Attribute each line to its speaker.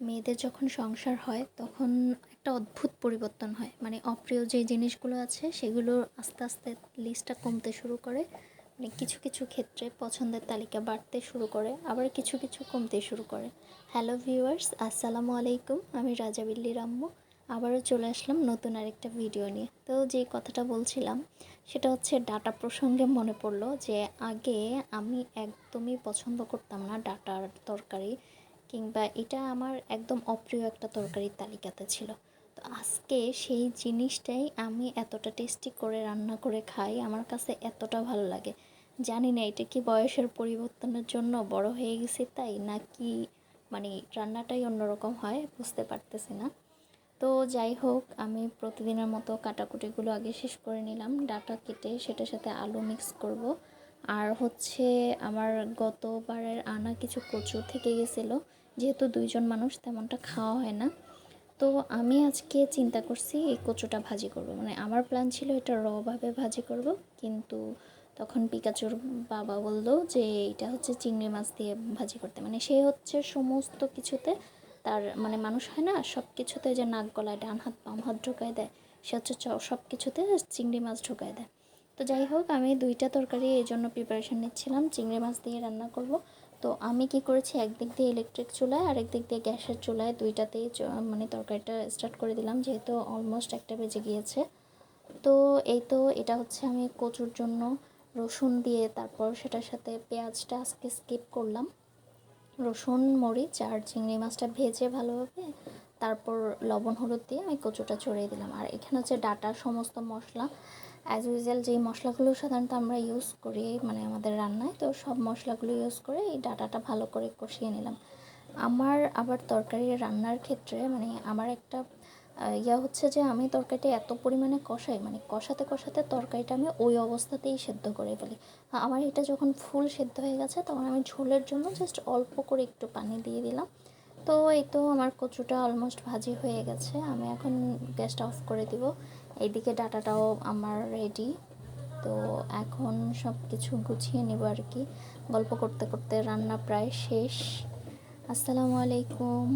Speaker 1: মেয়েদের যখন সংসার হয়, তখন একটা অদ্ভুত পরিবর্তন হয়। মানে অপ্রিয় যে জিনিসগুলো আছে, সেগুলো আস্তে আস্তে লিস্টটা কমতে শুরু করে। মানে কিছু কিছু ক্ষেত্রে পছন্দের তালিকা বাড়তে শুরু করে, আবার কিছু কিছু কমতে শুরু করে। হ্যালো ভিউয়ার্স আসসালামু আলাইকুম, আমি রাজাবিল্লি রাম্মু আবারও চলে আসলাম নতুন আরেকটা ভিডিও নিয়ে। তো যে কথাটা বলছিলাম, সেটা হচ্ছে ডাটা প্রসঙ্গে মনে পড়ল যে, আগে আমি একদমই পছন্দ করতাম না ডাটার তরকারি। কিংবা এটা আমার একদম অপ্রিয় একটা তরকারির তালিকাতে ছিল। তো আজকে সেই জিনিসটাই আমি এতটা টেস্টি করে রান্না করে খাই, আমার কাছে এতটা ভালো লাগে। জানি না এটা কি বয়সের পরিবর্তনের জন্য বড় হয়ে গেছি তাই, নাকি মানে রান্নাটাই অন্যরকম হয়, বুঝতে পারতেছি না। তো যাই হোক, আমি প্রতিদিনের মতো কাটাকুটিগুলো আগে শেষ করে নিলাম। ডাটা কেটে সেটার সাথে আলু মিক্স করব। আর হচ্ছে আমার গতবারের আনা কিছু কচু থেকে গেছিল। যেহেতু দুইজন মানুষ, তেমনটা খাওয়া হয় না। তো আমি আজকে চিন্তা করছি এই কচুটা ভাজি করব। মানে আমার প্ল্যান ছিল এটা রভাবে ভাজি করব, কিন্তু তখন পিকাচুর বাবা বলল যে এটা হচ্ছে চিংড়ি মাছ দিয়ে ভাজি করতে। মানে সে হচ্ছে সমস্ত কিছুতে তার মানে মানুষ হয় না সব কিছুতে যে নাক গলায় ডান হাত বাম হাত ঢুকায় দেয়, সে হচ্ছে সব কিছুতে চিংড়ি মাছ ঢুকায় দেয়। তো যাই হোক, আমি দুইটা তরকারি এই জন্য প্রিপারেশান নিচ্ছিলাম। চিংড়ি মাছ দিয়ে রান্না করব। তো আমি কি করেছি, একদিক দিয়ে ইলেকট্রিক চুলায় আর একদিক দিয়ে গ্যাসের চুলায় দুইটাতেই মানে তরকারিটা স্টার্ট করে দিলাম, যেহেতু অলমোস্ট একটা বেজে গিয়েছে। তো এই তো এটা হচ্ছে আমি কচুর জন্য রসুন দিয়ে তারপর সেটার সাথে পেঁয়াজটা আজকে স্কিপ করলাম। রসুন, মরিচ আর চিংড়ি মাছটা ভেজে ভালোভাবে তারপর লবণ, হলুদ দিয়ে আমি কচুটা চড়িয়ে দিলাম। আর এখানে হচ্ছে ডাটা সমস্ত মশলা অ্যাজ ইউজুয়াল যেই মশলাগুলো সাধারণত আমরা ইউজ করি মানে আমাদের রান্নায়, তো সব মশলাগুলো ইউজ করে এই ডাটাটা ভালো করে কষিয়ে নিলাম। আমার আবার তরকারি রান্নার ক্ষেত্রে মানে আমার একটা ইয়া হচ্ছে যে আমি তরকারিটা এত পরিমাণে কষাই মানে কষাতে কষাতে তরকারিটা আমি ওই অবস্থাতেই সেদ্ধ করে ফেলি। আমার এটা যখন ফুল সেদ্ধ হয়ে গেছে, তখন আমি ঝোলের জন্য জাস্ট অল্প করে একটু পানি দিয়ে দিলাম। তো এই তো আমার কচুটা অলমোস্ট ভাজি হয়ে গেছে। আমি এখন গ্যাসটা অফ করে দিব। এইদিকে ডাটাটাও আমার রেডি তো এখন সব কিছু গুছিয়ে নেব আর কি। গল্প করতে করতে রান্না প্রায় শেষ। আসসালামু আলাইকুম।